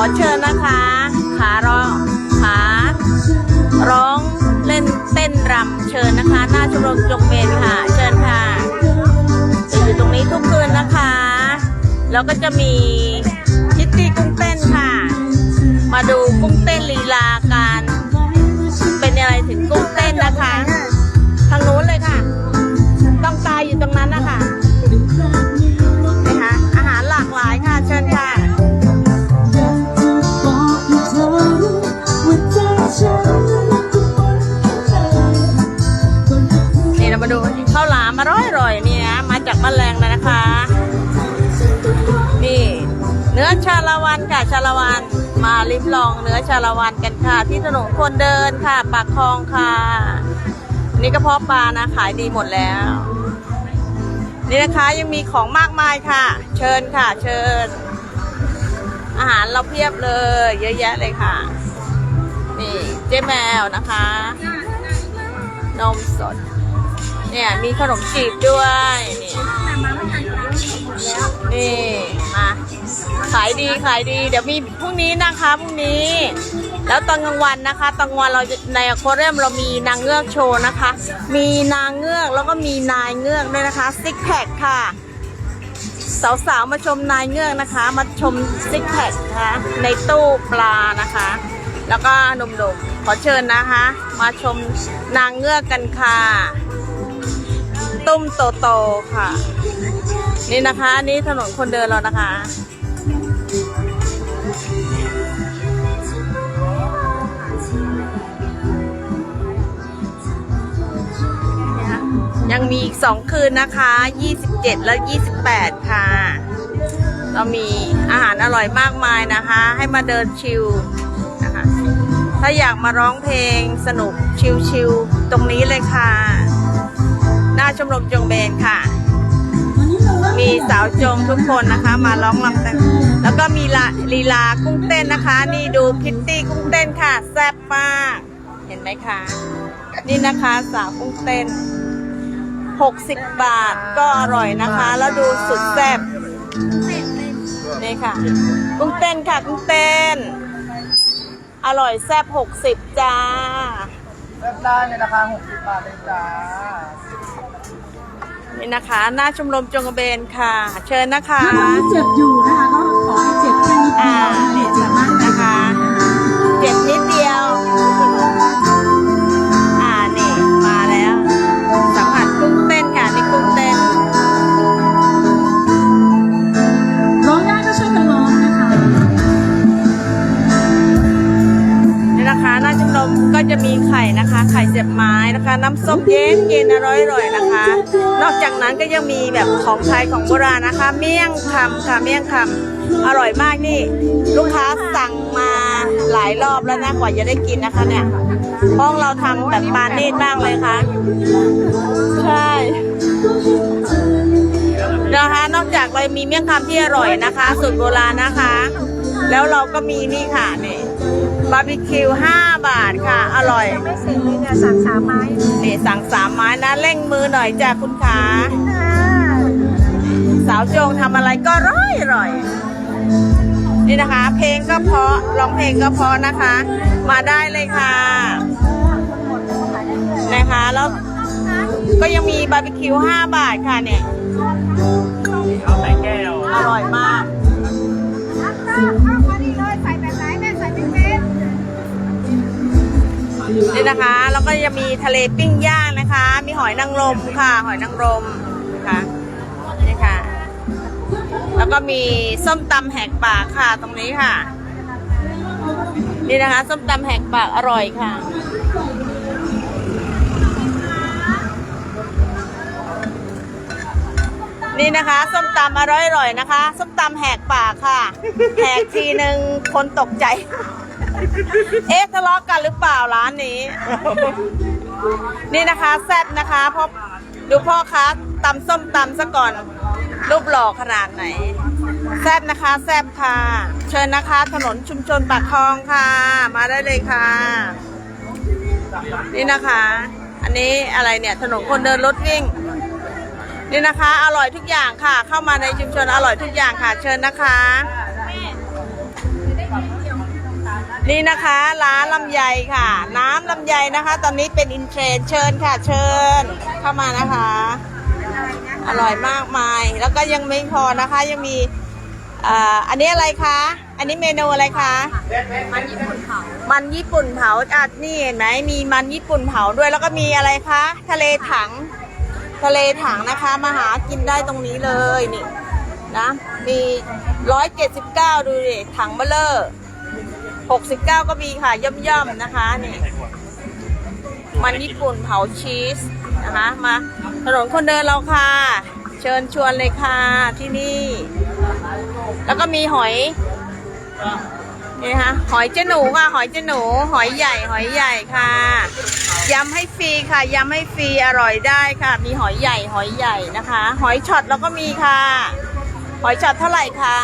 อเชิญนะคะ ขาร้องขาร้องเล่นเต้นรำเชิญนะคะ หน้าชมรมจงเบนค่ะ เชิญค่ะจะอยู่ตรงนี้ทุกคืนนะคะ แล้วก็จะมีชิตตี้กุ้งเต้นค่ะ มาดูกุ้งเต้นลีลาการ เป็นอะไรถึงกุ้ง มาริมลองเนื้อชาละวันกันค่ะ ที่ถนนคนเดินค่ะปากคลองค่ะนี่กระเพาะปลานะขายดีหมดแล้ว นี่นะคะยังมีของมากมายค่ะ เชิญค่ะ เชิญ อาหารเราเพียบเลย เยอะแยะเลยค่ะ นี่เจ๊แมวนะคะ นมสด เนี่ยมีขนมจีบด้วย นี่นี่มา ขายดีขายดี เดี๋ยวมีพรุ่งนี้นะคะพรุ่งนี้ แล้วตอนกลางวันนะคะตอนกลางวันเราในโคเรียมเรามีนางเงือกโชว์นะคะ มีนางเงือกแล้วก็มีนายเงือกด้วยนะคะซิกแพคค่ะ สาวๆมาชมนายเงือกนะคะ มาชมซิกแพคนะคะในตู้ปลานะคะ แล้วก็หนุ่มๆขอเชิญนะคะ มาชมนางเงือกกันค่ะ ตุ้มโตๆค่ะ นี่นะคะนี่ถนนคนเดินเรานะคะ ยังมีอีกสองคืนนะคะ 27 และ 28 ค่ะ เรามีอาหารอร่อยมากมายนะคะ ให้มาเดินชิลนะคะ ถ้าอยากมาร้องเพลงสนุกชิลๆตรงนี้เลยค่ะ หน้าชมรมจงเบนค่ะ มีสาวจงทุกคนนะคะ มาร้องรำแต่งแล้วก็มีละลีลากุ้งเต้นนะคะ นี่ดูคิตตี้กุ้งเต้นค่ะ แซ่บมาก เห็นไหมคะ นี่นะคะสาวกุ้งเต้น 60 บาทก็อร่อยนะคะ แล้วดูสุดแซ่บนี่ค่ะ กุ้งเต้นค่ะ กุ้งเต้น อร่อยแซ่บ60 จ้าเริ่มได้ในราคา 60 บาทเลยจ้า นี่นะคะ หน้าชมรมจงกระเบนค่ะ เชิญนะคะ ถ้าคนที่เจ็บอยู่นะคะก็ขอให้เจ็บแค่นิดเดีอ่ายวนี่สามารถนะคะ เจ็บนิดเดียว ก็จะมีไข่นะคะ ไข่เสียบไม้นะคะ น้ำส้มเย็นเย็นอร่อยอร่อยๆนะคะ นอกจากนั้นก็ยังมีแบบของไทยของโบราณนะคะ เมี่ยงคำค่ะเมี่ยงคำอร่อยมากนี่ ลูกค้าสั่งมาหลายรอบแล้วนะกว่าจะได้กินนะคะเนี่ยห้องเราทำแบบปานีตมากเลยค่ะ ใช่นะคะ นอกจากเรามีเมี่ยงคำที่อร่อยนะคะสูตรโบราณนะคะ แล้วเราก็มีนี่ค่ะนี่ บาร์บีคิว5 บาทค่ะ อร่อยไม่เสร็จเลยเนี่ยสั่งสามไม้นี่สั่งสามไม้นะเร่งมือหน่อยจ้ะคุณขาสาวโจงทำอะไรก็ร้อยร่อยนี่นะคะ เพลงก็เพราะร้องเพลงก็เพราะนะคะ มาได้เลยค่ะนะคะแล้วก็ยังมีบาร์บีคิว 5 บาทค่ะเนี่ยเอาใส่แก้ว อร่อยมาก นี่นะคะ แล้วก็จะมีทะเลปิ้งย่างนะคะ มีหอยนางรมค่ะ หอยนางรมค่ะนี่ค่ะ แล้วก็มีส้มตำแหกปากค่ะตรงนี้ค่ะ นี่นะคะ ส้มตำแหกปากอร่อยค่ะนี่นะคะส้มตำอร่อยๆนะคะ ส้มตำแหกปากค่ะ แหกทีหนึ่งคนตกใจ เอ๊ะทะเลาะกันหรือเปล่าร้านนี้ นี่นะคะแซ่บนะคะพราะดูพ่อค้าตำส้มตำซะก่อน รูปหล่อขนาดไหน แซบนะคะแซบค่ะ เชิญนะคะ ถนนชุมชนปากคลองค่ะ มาได้เลยค่ะ นี่นะคะ อันนี้อะไรเนี่ยถนนคนเดินรถวิ่ง นี่นะคะ อร่อยทุกอย่างค่ะ เข้ามาในชุมชนอร่อยทุกอย่างค่ะ เชิญนะคะ นี่นะคะร้านลำไยค่ะ น้ำลำไยนะคะ ตอนนี้เป็นอินเทรนด์เชิญค่ะ เชิญเข้ามานะคะ อร่อยมากมาย แล้วก็ยังไม่พอนะคะ ยังมีอ่าอันนี้อะไรคะ อันนี้เมนูอะไรคะ มันญี่ปุ่นเผา มันญี่ปุ่นเผาอะนี่เห็นไหมมีมันญี่ปุ่นเผาด้วย แล้วก็มีอะไรคะ ทะเลถัง ทะเลถังนะคะ มาหากินได้ตรงนี้เลยนี่นะ มีร้อยเจ็ดสิบเก้าดูดิ ถังเบลเลอร์ หกสิบเก้าก็มีค่ะ ย่อมๆนะคะนี่มันญี่ปุ่นเผาชีสนะคะมาถนนคนเดินเราค่ะ เชิญชวนเลยค่ะที่นี่ แล้วก็มีหอยนี่นะคะหอยเจหนูค่ะ หอยเจหนู หอยใหญ่ หอยใหญ่ค่ะยำให้ฟรีค่ะยำให้ฟรีอร่อยได้ค่ะ มีหอยใหญ่ หอยใหญ่นะคะ หอยช็อตเราก็มีค่ะ หอยช็อตเท่าไหร่คะ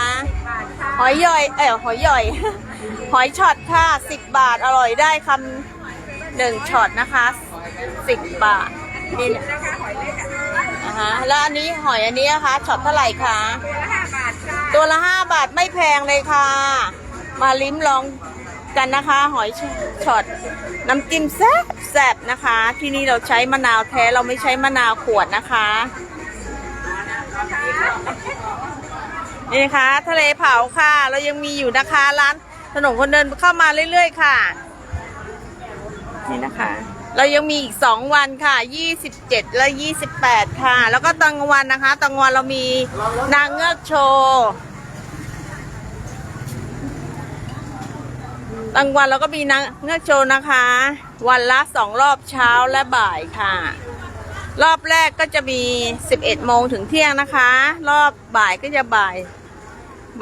หอยย่อยเออหอยย่อย หอยช็อตค่ะสิบบาทอร่อยได้คำหนึ่งช็อตนะคะสิบบาทนี่เนี่ยนะคะแล้วอันนี้หอยอันนี้นะคะช็อตเท่าไหร่คะตัวละห้าบาทไม่แพงเลยค่ะ มาลิ้มลองกันนะคะ หอยช็อตน้ำจิ้มแซ่บแซ่บนะคะ ที่นี่เราใช้มะนาวแท้เราไม่ใช้มะนาวขวดนะคะนี่นะคะ ทะเลเผาค่ะ เรายังมีอยู่นะคะร้าน ถนนคนเดินเข้ามาเรื่อยๆค่ะ นี่นะคะ เรายังมีอีก 2 วันค่ะ 27 และ 28 ค่ะ แล้วก็ตอนกลางวันนะคะตอนกลางวันเรามีนางเงือกโชว์ตอนกลางวันเราก็มีนางเงือกโชว์นะคะ วันละสองรอบเช้าและบ่ายค่ะรอบแรกก็จะมี 11 โมงถึงเที่ยงนะคะ รอบบ่ายก็จะบ่าย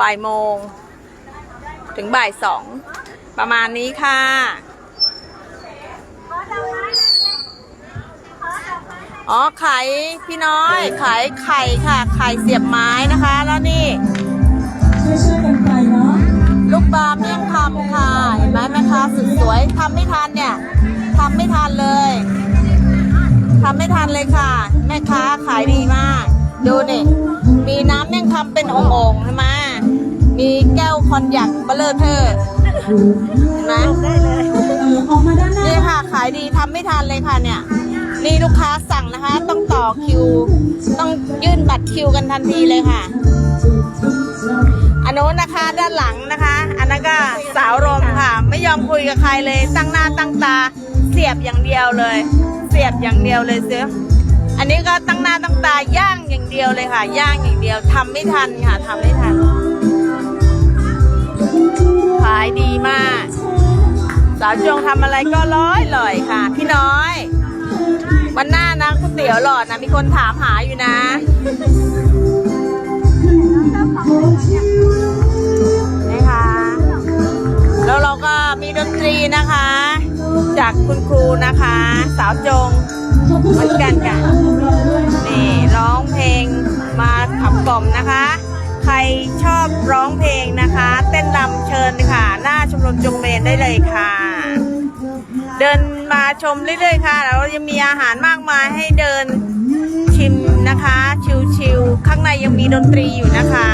บ่ายโมง ถึงบ่ายสอง ประมาณนี้ค่ะ อ๋อขายพี่น้อยขายไข่ค่ะ ไข่เสียบไม้นะคะ แล้วนี่ช่วยช่วยๆกันไปเนาะลูกปลาเมี่ยงคำค่ะ เห็นไหมแม่ค้าสุดสวยทำไม่ทันเนี่ยทำไม่ทันเลยทำไม่ทันเลยค่ะ แม่ค้าขายดีมาก ดูนี่มีน้ำเมี่ยงคำเป็นองค์ๆใช่ไหม มีแก้วคอนยักเบลเลอร์เทอร์เห็นไหมเออออกมาด้านหน้านี่ค่ะขายดีทำไม่ทันเลยค่ะเนี่ย นี่ลูกค้าสั่งนะคะ ต้องต่อคิว ต้องยื่นบัตรคิวกันทันทีเลยค่ะ อันโน้นนะคะด้านหลังนะคะ อันนั้นก็สาวรมค่ะ ไม่ยอมคุยกับใครเลย ตั้งหน้าตั้งตา เสียบอย่างเดียวเลย เสียบอย่างเดียวเลยเสียอันนี้ก็ตั้งหน้าตั้งตาย่างอย่างเดียวเลยค่ะ ย่างอย่างเดียวทำไม่ทันค่ะทำไม่ทันายดีมาก สาวจงทำอะไรก็ร้อยลอยค่ะ พี่น้อย วันหน้านะก๋วยเตี๋ยวหลอดนะมีคนถามหาอยู่นะนี่ค่ะแล้วเราก็มีดนตรีนะคะ จากคุณครูนะคะ สาวจงเหมือนกันค่ะนี่ร้องเพลงมาขับกล่อมนะคะ ใครชอบร้องเพลงนะคะ เต้นรำเชิญค่ะ หน้าชมรมจงเบนได้เลยค่ะ เดินมาชมเรื่อยๆค่ะ แล้วยังมีอาหารมากมายให้เดินชิมนะคะ ชิวๆข้างในยังมีดนตรีอยู่นะคะ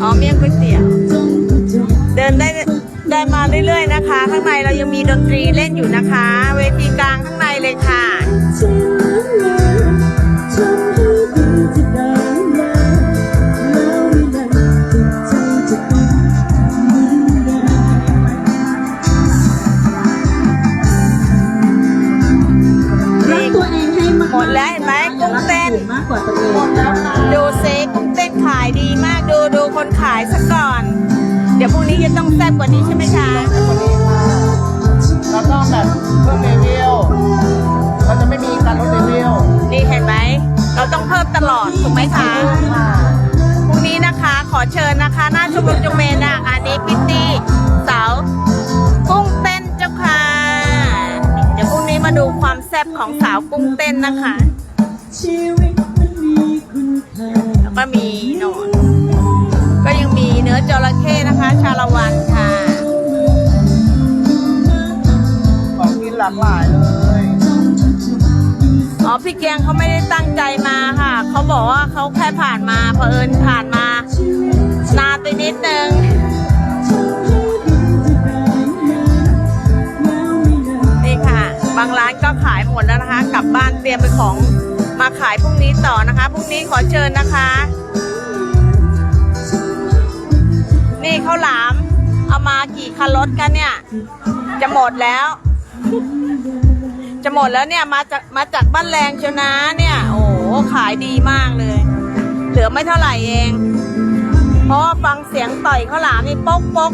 อ๋อเมี่ยงก๋วยเตี๋ยวเดินได้ได้มาเรื่อยๆนะคะ ข้างในเรายังมีดนตรีเล่นอยู่นะคะ เวทีกลางข้างในเลยค่ะ กกว่าตัวเองดูเซ็กุ้งเต้นขายดีมากดูดูคนขายซะก่อน เดี๋ยวพรุ่งนี้จะต้องแซ่บกว่านี้ใช่ไหมคะเราต้องแบบเพิ่มรีวิวเราจะไม่มีการลดรีวิวนี่เห็นไหมเราต้องเพิ่มตลอดถูกไหมคะพรุ่งนี้นะคะขอเชิญนะคะ หน้าชมรมจงเมนนะคะนี่พิตตี้สาวกุ้งเต้นเจ้าค่ะ เดี๋ยวพรุ่งนี้มาดูความแซ่บของสาวกุ้งเต้นนะคะ ชีวิตมันมีคุณค่า แล้วก็มีหนอน ก็ยังมีเนื้อจระเข้นะคะ ชาละวันค่ะากหลายเลยอ๋อพี่แกงเขาไม่ได้ตั้งใจมาค่ะ เขาบอกว่าเขาแค่ผ่านมาเผอิญผ่านมา นานไปนิดนึง นี่ค่ะ บางร้านก็ขายหมดแล้วนะคะ กลับบ้านเตรียมเป็นของ มาขายพรุ่งนี้ต่อนะคะ พรุ่งนี้ขอเชิญนะคะ นี่ข้าวหลาม เอามากี่คันรถกันเนี่ย จะหมดแล้ว จะหมดแล้วเนี่ยมาจากมาจากบ้านแรงเชียวนะเนี่ย โอ้ขายดีมากเลย เหลือไม่เท่าไหร่เอง เพราะฟังเสียงต่อยข้าวหลามนี่ป๊กป๊ก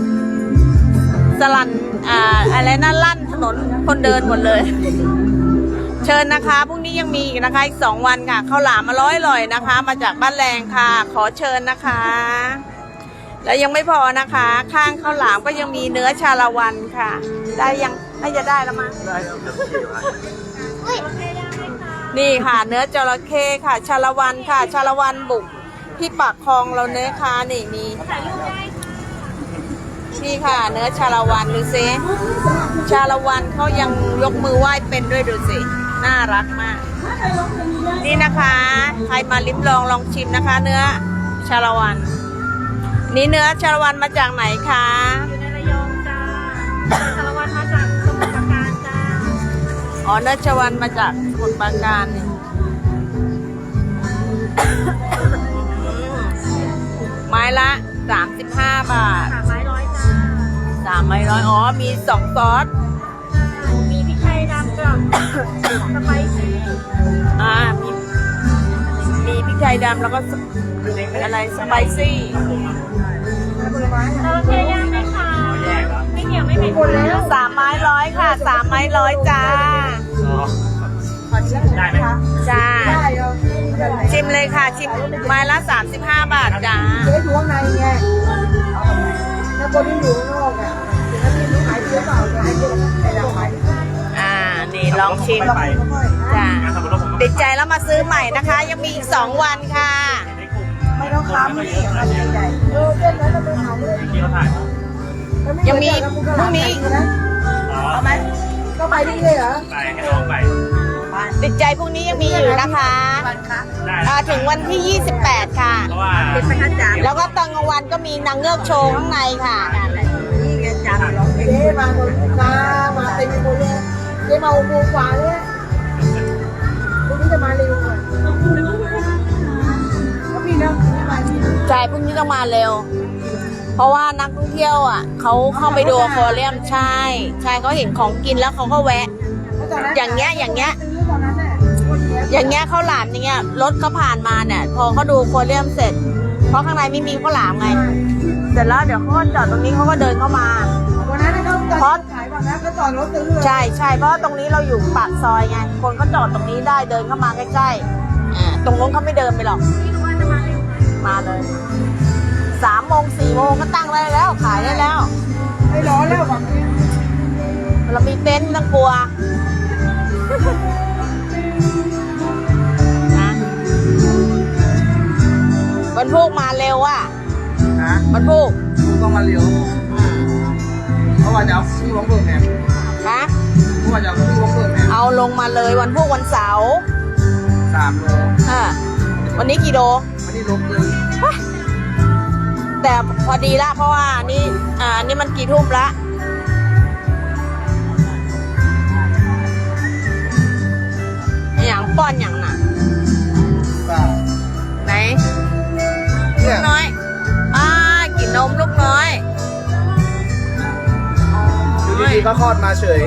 สลันอ่าอะไรนั่นลั่นถนนคนเดินหมดเลย เชิญนะคะ ยังมีอีกนะคะ อีกสองวันค่ะข้าวหลามมาร้อยลอยๆนะคะ มาจากบ้านแรงค่ะ ขอเชิญนะคะ แล้วยังไม่พอนะคะ ข้างข้าวหลามก็ยังมีเนื้อชาละวันค่ะ ได้ยังน่าจะได้แล้วมั้งได้ครับเดี๋ยวพี่อยู่ให้นี่ค่ะ เนื้อจระเข้ค่ะ ชาละวันค่ะ ชาละวันบุกที่ปากคลองเราเนื้อค่ะนี่มีนี่ค่ะ เนื้อชาละวันดูสิชาละวันเขายังยกมือไหว้เป็นด้วยดูสิ น่ารักมาก นี่นะคะ ใครมาลิ้มลองลองชิมนะคะ เนื้อชาละวัน นี่เนื้อชาละวันมาจากไหนคะอยู่ในระยองจ้าสารวัตรมาจากสมุทรปราการจ้าอ๋อเนื้อชาละวันมาจากสมุทรปราการนี่ไม้ละ35บาทสามไม้ร้อยจ้าสามไม้ร้อยอ๋อมีสองซอส สไปซี่อ่ามีมีพริกไทยดำแล้วก็สอะไรสไปซี่จระเข้ย่างไหมคะไม่เหนียวไม่เหม็นคนแล้วสามไม้ร้อยค่ะสามไม้ร้อยจ้าได้ไหมจ้าชิมเลยค่ะชิมไม้ละ35บาทจ้าเจ๊อยู่ข้างในไงแล้วคนที่อยู่ข้างนอกอะแล้วที่รู้ขายเจ๊เปล่าขายเจ๊ไม่ได้ขายอ่านี่ ลองชิมไปจ้างานสับปะรดผมก็ติดใจแล้วมาซื้อใหม่นะคะ ยังมีอีก2วันค่ะในกลุ่มไม่ต้องค้ำนี่ขายใหญ่ๆเออเส้นนั้นเราไปขายเลยที่เขาถ่ายยังมีพรุ่งนี้อ๋อเอาไหมก็ไปที่นี่เหรอ ไปให้น้องไป ติดใจพรุ่งนี้ยังมีอยู่นะคะได้อ่าถึงวันที่ 28 ค่ะ เพราะว่าแล้วก็ตอนกลางวันก็มีนางเงือกโชว์ข้างในค่ะเจ๊มาหมดมามาเต็มไปหมดเลย เจ๊มาอุโมงค์กว่าเลยพรุ่งนี้จะมาเร็วหน่อยแล้วพี่เนาะไม่มาพี่ใช่พรุ่งนี้ต้องมาเร็ว เพราะว่านักท่องเที่ยวอะเขาเข้าไปดูอควาเรียมใช่ ใช่เขาเห็นของกินแล้วเขาก็แวะ แล้วตอนนั้นอย่างเงี้ยอย่างเงี้ย ซื้อตอนนั้นน่ะคนเนี้ยอย่างเงี้ยข้าวหลามอย่างเงี้ยรถเขาผ่านมาเนี่ย พอเขาดูอควาเรียมเสร็จ เพราะข้างในไม่มีข้าวหลามไง เสร็จแล้วเดี๋ยวเขาก็จอดตรงนี้เขาก็เดินเข้ามาวันนั้น เขาจเพอราะดขายก่อนนะเขาจอดรถซื้อเลยใช่ใช่เพราะว่าตรงนี้เราอยู่ปากซอยไงคนก็จอดตรงนี้ได้เดินเข้ามาใกล้ๆอ่าตรงนู้นเขาไม่เดินไปหรอกไม่รู้ว่าจะมาเร็วไหมมาเลยสามโมงสี่โมงก็ตั้งได้แล้ว ขายได้แล้วไม่ร้อนแล้วแบบนี้เรามีเต็นท์ไม่ต้องกลัวนะวันพูกมาเร็วอะนะวันพูกต้องมาเลี้ยว เพราะว่าจะเอาคู่ร้องเบิร์แมนนะเพราะว่าจะเอาคู่ร้องเบิร์แมนเอาลงมาเลยวันพูกวันเสาร์สามโลอ่าวันนี้กี่โลวันนี้ลบเลยแต่พอดีละเพราะว่านี่อ่านี่มันกี่ทุ่มละอย่างป้อนอย่างน่ะป่าไหนเนี่ลูยกน้อยอ่ากินนมลูกน้อย อยู่ดีๆก็คลอดมาเฉย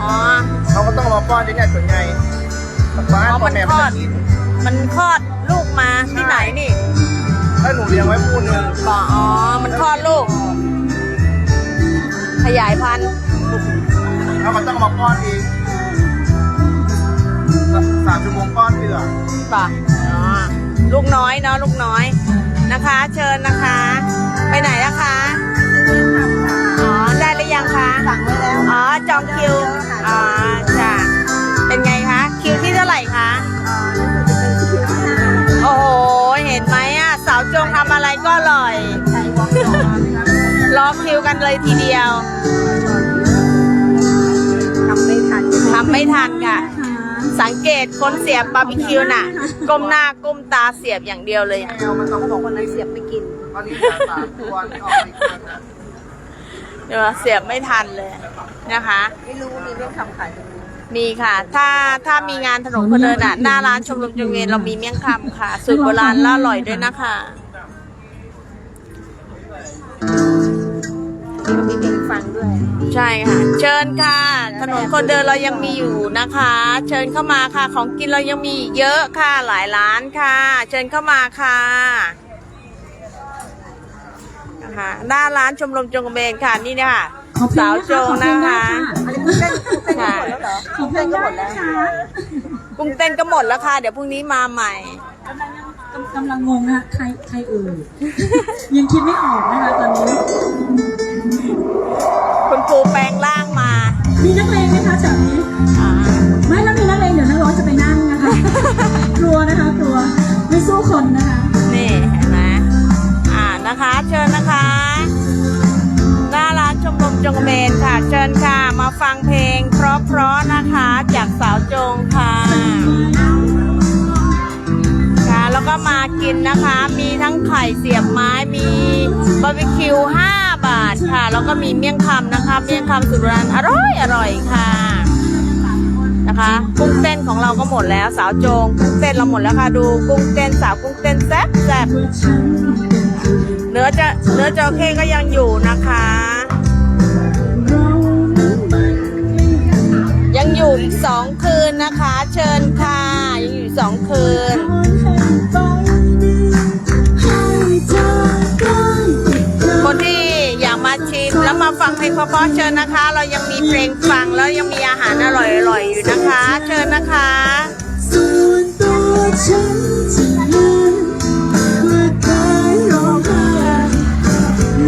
อ๋อ เขาก็ต้องมาป้อนที่เนี่ยส่วนใหญ่บ้านอ๋อพ่มัอนแม่คลไม่อดได้กินมันคลอดลูกมาที่ไหนนี่ถ้าหนูเลี้ยงไว้คู่หนึ่งบอกอ๋อ มันคลอดลูก ขยายพันธุ์ แล้วมันต้องมาป้อนเองสามชั่วโมงป้อนเถื่อป่ะอ๋อลูกน้อยเนาะลูกน้อยนะคะ เชิญนะคะ ไปไหนนะคะ สั่งไว้แล้วอ๋อจองคิวอ๋อจ้ะเป็นไงคะ คิวที่เท่าไหร่คะโอ้โหเห็นไหมอะสาวจงทำอะไรก็อร่อยรอคิวกันเลยทีเดียวทำไม่ทำไม่ทันค่ะนะคะสังเกตคนเสียบบาร์บีคิวน่ะก้มหน้าก้มตาเสียบอย่างเดียวเลยอะแมวมันต้องเขาบอกคนนั้นเสียบไม่กินตอนนี้เหลือสามตัวนี่ออกไปอีกคนนะ เดี๋ยวเสียบไม่ทันเลยนะคะ ไม่รู้มีเรื่องคำขายตรงนี้มีค่ะ ถ้าถ้ามีงานถนนคนเดินอะ หน้าร้านชมรมจงเวียนเรามีเมี่ยงคำค่ะ สูตรโบราณและอร่อยด้วยนะคะก็มีเพลงฟังด้วย ใช่ค่ะ เชิญค่ะ ถนนคนเดินเรายังมีอยู่นะคะ เชิญเข้ามาค่ะ ของกินเรายังมีอีกเยอะค่ะ หลายร้านค่ะ เชิญเข้ามาค่ะ นะคะ หน้าร้านชมรมจงกระเบนค่ะนี่เนี่ยค่ะ ขอเพลสางวนะโจคะงขอเพลนะงได้คะ ค่ะเต้นเต้นก็หมดแล้วเหรอขอเพลงได้นะคะกุ้งเต้นก็หมดแล้วค่ะ เดี๋ยวพรุ่งนี้มาใหม่ กำลังกำลังงงนะคะใครใครเอ่ย ยังคิดไม่ออกนะคะตอนนี้ คุณครูแปลงร่างมามีนักเลงไหมคะจากนี้ อ่าไม่แล้วมีนักเลงเดี๋ยวนักร้องจะไปนั่งนะคะ กลัวนะคะกลัว ไม่สู้คนนะคะ นี่เห็นไหมอ่านะคะ เชิญ รมนค่ะเชิญค่ะมาฟังเพลง เพราะๆนะคะ จากสาวจงค่ะ ค่ะ แล้วก็มากินนะคะ มีทั้งไข่เสียบไม้มีบาร์บีคิว 5 บาทค่ะ แล้วก็มีเมี่ยงคำนะคะ เมี่ยงคำสุดราณอร่อยอร่อยค่ะนะคะกุ้งเต้นของเราก็หมดแล้วสาวโจงกุ้งเต้นเราหมดแล้วค่ะดูกุ้งเต้นสาวกุ้งเต้นแซ่บแซ่บเนื้อจะเนื้อจระเข้ก็ยังอยู่นะคะ อยู่อีกสองคืนนะคะ เชิญค่ะยังอยู่สองคืน คนที่อยากมาชิมแล้วมาฟังเพลงเพราะๆเชิญนะคะ เรายังมีเพลงฟังแล้วยังมีอาหารอร่อยๆอยู่นะคะ เชิญนะคะส่วนตัวฉันจะยืนเพื่อการร้องไห้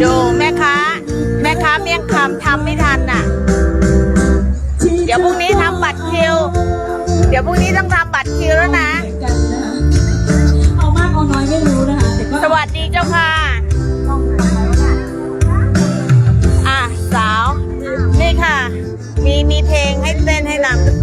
ดูแม่ค้าแม่ค้าเมี่ยงคำทำไม่ทันน่ะ เดี๋ยวพรุ่งนี้ บัตรคิว เดี๋ยวพรุ่งนี้ต้องทำบัตรคิวแล้วนะกันนะคะเอามากเอาน้อยไม่รู้นะคะแต่ก็สวัสดีเจ้าค่ะ อะสาว นี่ค่ะ มีมีเพลงให้เต้นให้รำ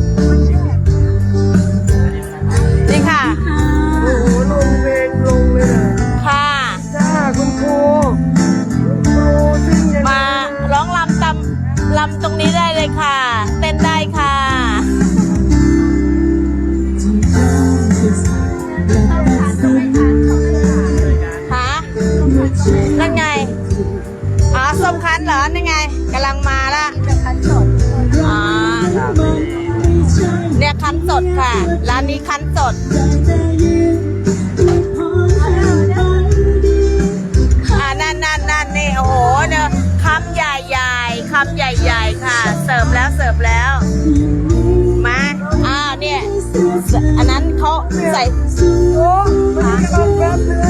โอ้ม่ได้กำลังแป๊บ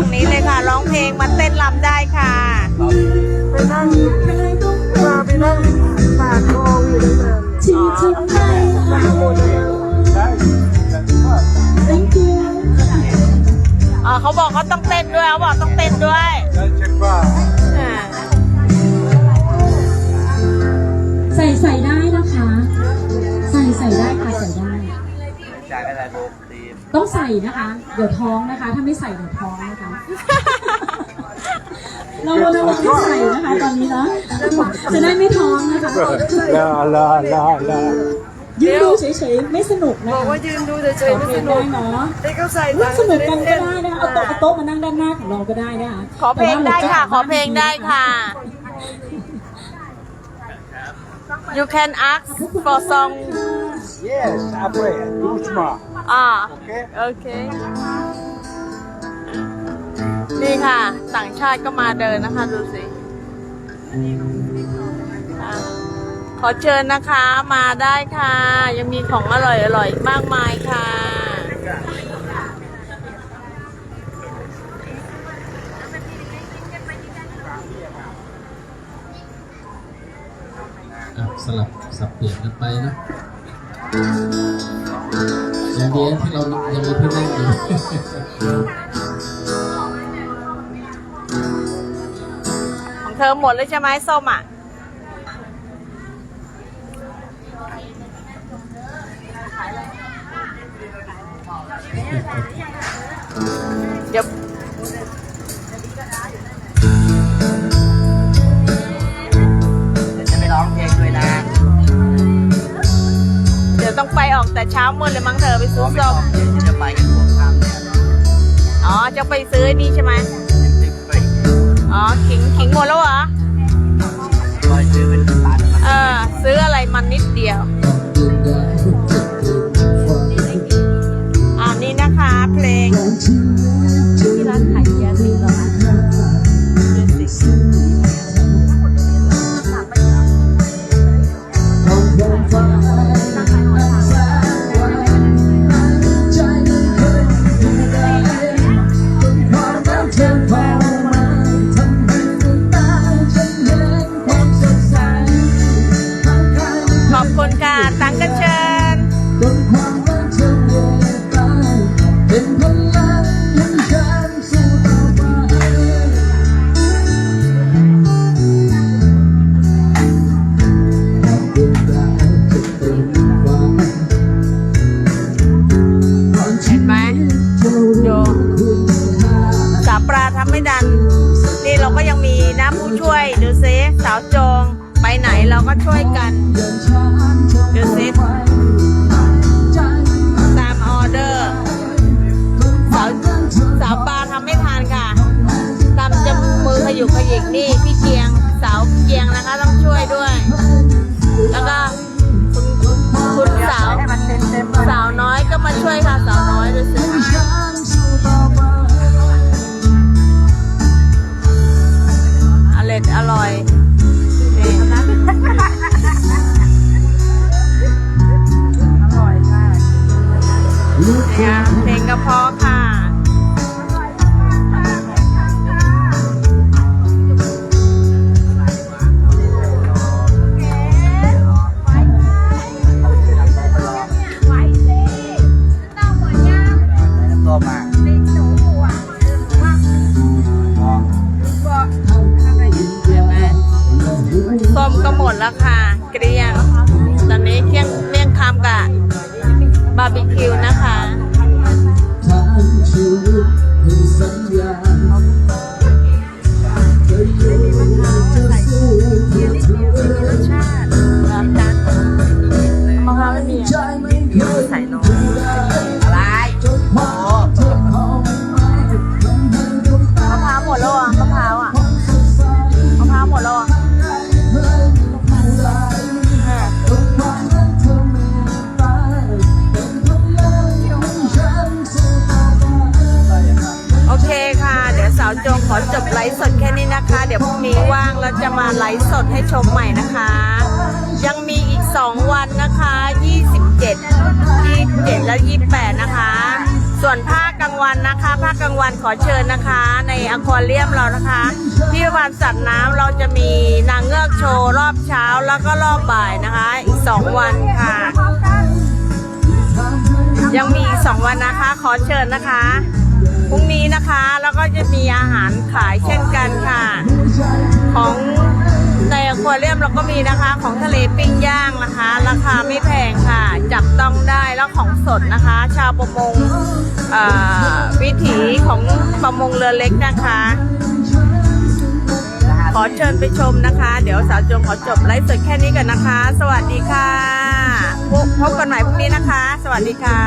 ตรงนี้เลยค่ะ ร้องเพลงมาเต้นรำได้ค่ะไปนั่งมาไปนั่งปากคลองอยู่ตั้งนานที่ทำให้มาหมดอ๋อเขาบอกเขาต้องเต้นด้วยเขาบอกต้องเต้นด้วยใส่ใส่ได้นะคะ ใส่ใส่ได้ค่ะใส่ได้ ต้องใส่นะคะ เดี๋ยวท้องนะคะ ถ้าไม่ใส่เดี๋ยวท้องนะคะ เราเราเราไม่ใส่นะคะตอนนี้นะจะได้ไม่ท้องนะคะลาลาลาลายืนดูเฉยๆไม่สนุกนะบอกคะ ว่ายืนดูเฉยๆไม่สนุได้กเนาะให้เขาใส่ร่วมสนุกกันก็ได้นะคะเอาโต๊ะเอาโต๊ะมานั่งด้านหน้าของเราก็ได้นะคะขอเพลงได้ค่ะ ขอเพลงได้ค่ะ you can ask for song Yes, après, doucement. อ่า Okay? โอเคนี่ค่ะ ต่างชาติก็มาเดินนะคะ ดูสิอะขอเชิญนะคะมาได้ค่ะ ยังมีของอร่อยอร่อยมากมายค่ะ อะสลับสับเปลี่ยนกันไปนะ ยังดีนะที่เรายังมีที่อนั่งอยู่ของเธอหมดเลยใช่ไหมส้มอะเดี๋ยว แต่เช้ามืดเลยมั้งเธอไปซื้อไม่ส้ร้อมงเพลงจะไปกันหัวค่ำเนี่ยอ๋อจะไปซื้อไอ้นี่ใช่ไหมจะไปอ๋อขิงขิงหมดแล้วเหรอคอยซื้อเป็นร้านเออซื้ออะไรมันนิดเดียวอ่านี่นะคะเพลงที่ร้านขายเบียร์สี 27และ28นะคะ ส่วนภาคกลางวันนะคะภาคกลางวันขอเชิญนะคะ ในอควาเรียมเรานะคะพิพิธภัณฑ์สัตว์น้ำเราจะมีนางเงือกโชว์รอบเช้าแล้วก็รอบบ่ายนะคะ อีก 2 วันค่ะ ยังมีอีก 2 วันนะคะ ขอเชิญนะคะพรุ่งนี้นะคะแล้วก็จะมีอาหารขายเช่นกันค่ะ ของ ควาเรียมเราก็มีนะคะของทะเลปิ้งย่างนะคะ ราคาไม่แพงค่ะ จับต้องได้แล้วของสดนะคะ ชาวประมงวิถีของประมงเรือเล็กนะคะ ขอเชิญไปชมนะคะ เดี๋ยวสาวจงขอจบไลฟ์สดแค่นี้กันนะคะ สวัสดีค่ะพบกันใหม่พรุ่งนี้นะคะ สวัสดีค่ะ